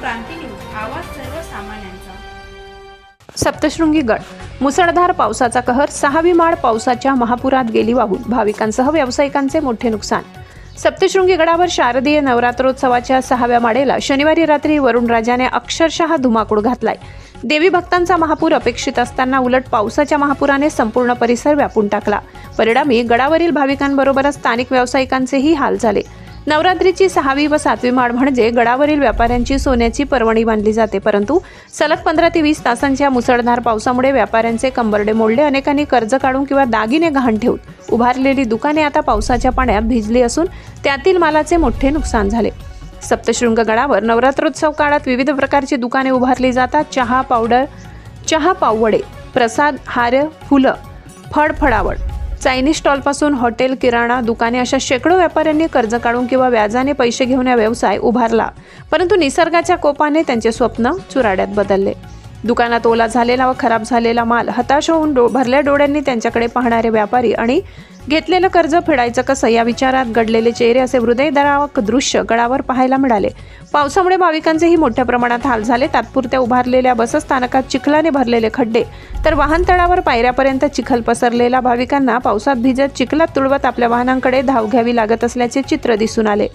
क्रांती news आवाज सर्वसामान्यांचा. सप्तशृंगी गड. मुसळधार पावसाचा कहर सहावी माळ पावसाच्या महापुरात गेली वाहून. भाविकांसह व्यावसायिकांचे मोठे नुकसान. सप्तशृंगी गडावर शारदीय नवरात्रोत्सवाच्या सहाव्या माळेला शनिवारी रात्री वरुणराजाने अक्षरशः धुमाकूळ घातलाय. देवी भक्तांचा महापूर अपेक्षित असताना उलट पावसाच्या महापुराने संपूर्ण परिसर व्यापून टाकला. परिणामी गडावरील भाविकांबरोबरच स्थानिक व्यावसायिकांचेही हाल झाले. नवरात्रीची सहावी व सातवी माळ म्हणजे गडावरील व्यापाऱ्यांची सोन्याची पर्वणी बांधली जाते. परंतु सलग पंधरा ते वीस तासांच्या मुसळधार पावसामुळे व्यापाऱ्यांचे कंबरडे मोडले अनेकांनी कर्ज काढून किंवा दागिने गहाण ठेवून उभारलेली दुकाने आता पावसाच्या पाण्यात भिजली असून त्यातील मालाचे मोठे नुकसान झाले. सप्तशृंग गडावर नवरात्रोत्सव काळात विविध प्रकारची दुकाने उभारली जातात. चहा पावडर चहा पाववडे प्रसाद हार्य फुलं फळफळावळ चायनीज स्टॉलपासून हॉटेल किराणा दुकाने अशा शेकडो व्यापाऱ्यांनी कर्ज काढून किंवा व्याजाने पैसे घेऊन हा व्यवसाय उभारला. परंतु निसर्गाच्या कोपाने त्यांचे स्वप्न चुराड्यात बदलले. दुकानात ओला झालेला व खराब झालेला माल हताश होऊन डो भरल्या डोळ्यांनी त्यांच्याकडे पाहणारे व्यापारी आणि घेतलेलं कर्ज फेडायचं कसं या विचारात घडलेले चेहरे असे हृदयदरावक दृश्य गडावर पाहायला मिळाले. पावसामुळे भाविकांचेही मोठ्या प्रमाणात हाल झाले. तात्पुरत्या उभारलेल्या बसस्थानकात चिखलाने भरलेले खड्डे. तर वाहनतळावर पायऱ्यापर्यंत चिखल पसरलेला भाविकांना पावसात भिजत चिखलात तुळवत आपल्या वाहनांकडे धाव घ्यावी लागत असल्याचे चित्र दिसून आले.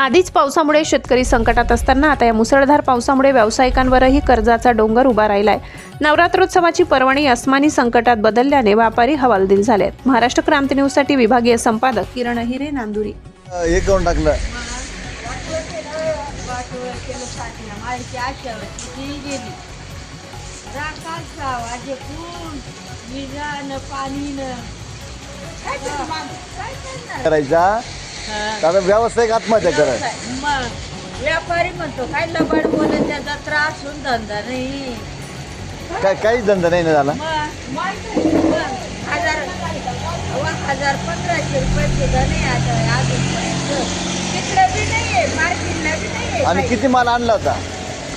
आधीच पावसामुळे शेतकरी संकटात असताना आता या मुसळधार पावसामुळे व्यावसायिकांवरही कर्जाचा डोंगर उभा राहिलाय. नवरात्रोत्सवाची पर्वणी अस्मानी संकटात बदलल्याने व्यापारी हवालदिल झालेत. महाराष्ट्र क्रांती न्यूजसाठी विभागीय संपादक किरण हिरे नांदुरी. हे करून टाकलं? करायचा? आता व्यावसायिक आत्महत्या करा. मग व्यापारी म्हणतो काय लबाड बोलत त्याचा त्रास होऊन धंदा नाही. काय काहीच धंदा नाही ना झाला? मग हजार हजार पंधराशे रुपये सुद्धा नाही आता अजूनपर्यंत. तिकडं बी मार्केटला बी आणि किती माल आणला होता?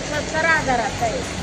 सत्तर हजाराचा आहे.